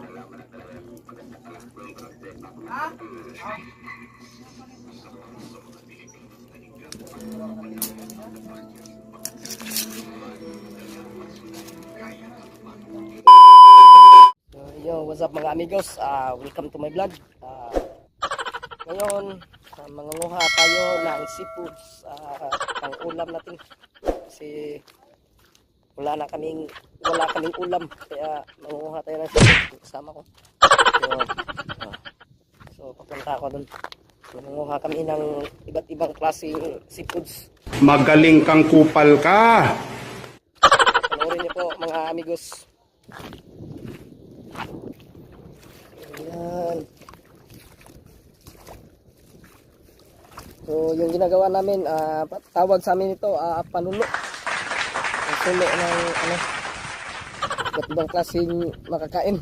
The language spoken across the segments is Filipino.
So, yo, what's up mga amigos? Ah, welcome to my vlog. Ah, ngayon, uh, mangunguha tayo ng seafoods ah, pang ulam natin. Kasi wala na kaming wala kaming ulam kaya mangunguha tayo ng seafood kasama ko. So, ah, so papunta ako dun. Mangunguha kami ng iba't ibang klaseng seafoods. Magaling kang kupal ka. Panoorin niyo po mga amigos. Ayan. So, yung ginagawa namin, pa- tawag sa amin ito, ah, panulo. Sulo ng, ano, iba't ibang klaseng makakain.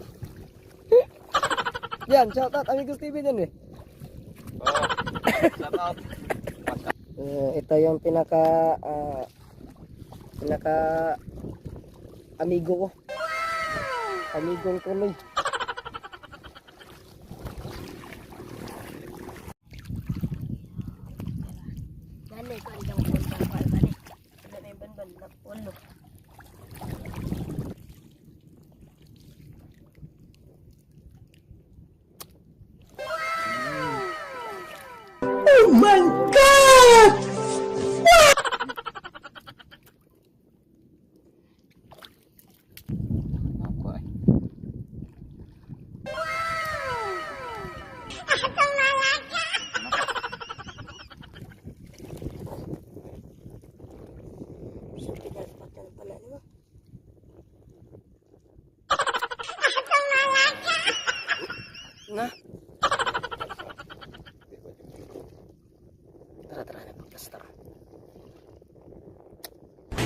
Yan, shout out, Amigos TV dyan eh. Eh, ito yung pinaka, ah, pinaka, amigo ko. Amigong tuloy. Gani diablo.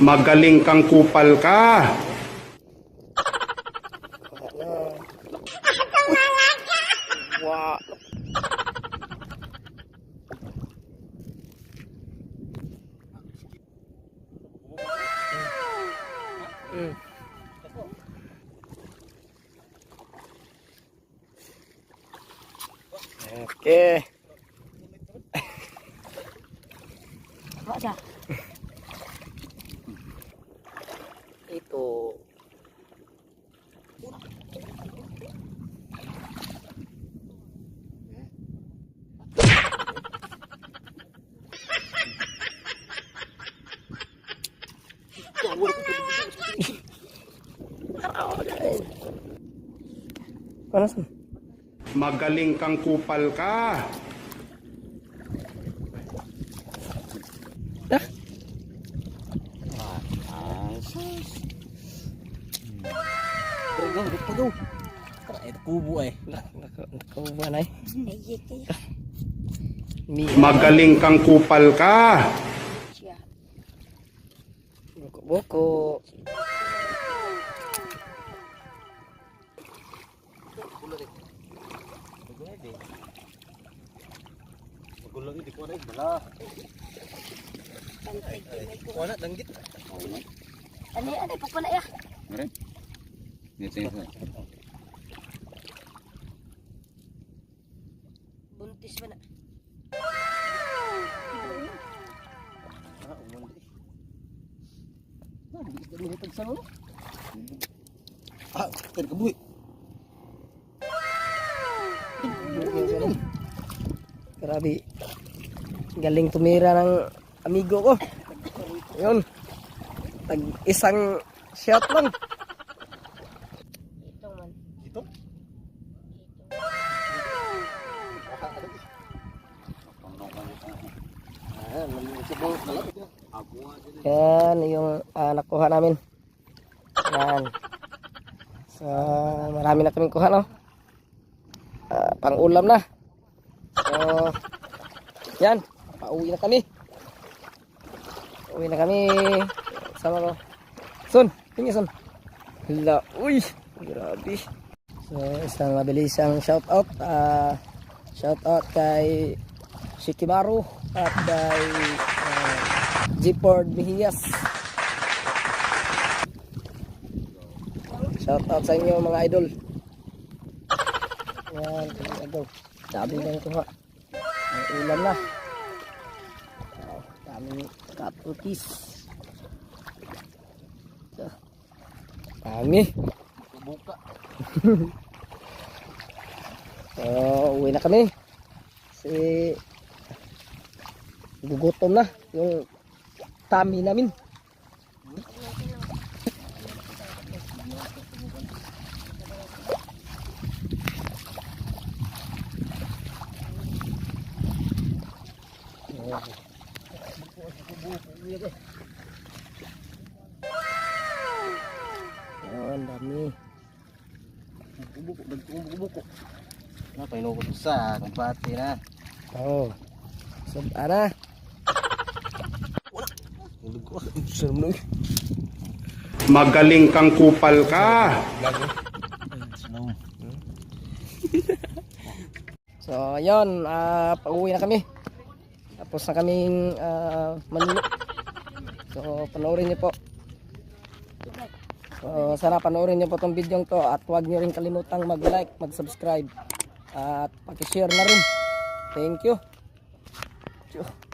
Magaling kang kupal ka. Wow. Mm. Okay. Apa dah? Panas mo? Magaling kang kupal ka. Dah. Pagaw, pagaw. Ito kubo. Nakauba na. Ayy kay. Mi. Magaling kang kupal ka. Boko-boko. Magulang hindi ko na bala. Pantig kay ko. Wala danggit. Ani ani pa pala ya. Buntis ba na? Ah, di ka mo sa ano? Ah, kan kabuhi. Grabe. Galing tumira ng amigo ko. Yun. Tag isang shot lang. Ito man. Ito? Sa bawah. Yan yung ah, nakuha namin. Yan. So, marami na kaming kuha, no? Ah, pang ulam na. So, yan. Pauwi na kami. Uwi na kami. Sama ko. Son, tingin son. Hala, uy. Grabe. So, isang mabilisang shout out. Ah, shout out kay Shikimaru at kay ah, Gpord Mejias. Shout out sa inyo mga idol. Yan, agaw. Dami lang ito ha. May ulam na. Wow, daming kaputis. Ito. Dami. Buka. So, uwi na kami. Kasi gugutom na yung tummy namin. Oh, ang dami. Buko, buko, buko. Na, painukot sa kumpati na. Oh. So, ana. Ulog ko. Sarap na. Magaling kang kupal ka. So, ayun, ah pauwi na kami. Tapos na kaming uh, manunok. So, panoorin niyo po. So, sana panoorin niyo po tong video to at huwag niyo rin kalimutang mag-like, mag-subscribe at paki-share na rin. Thank you. Thank you.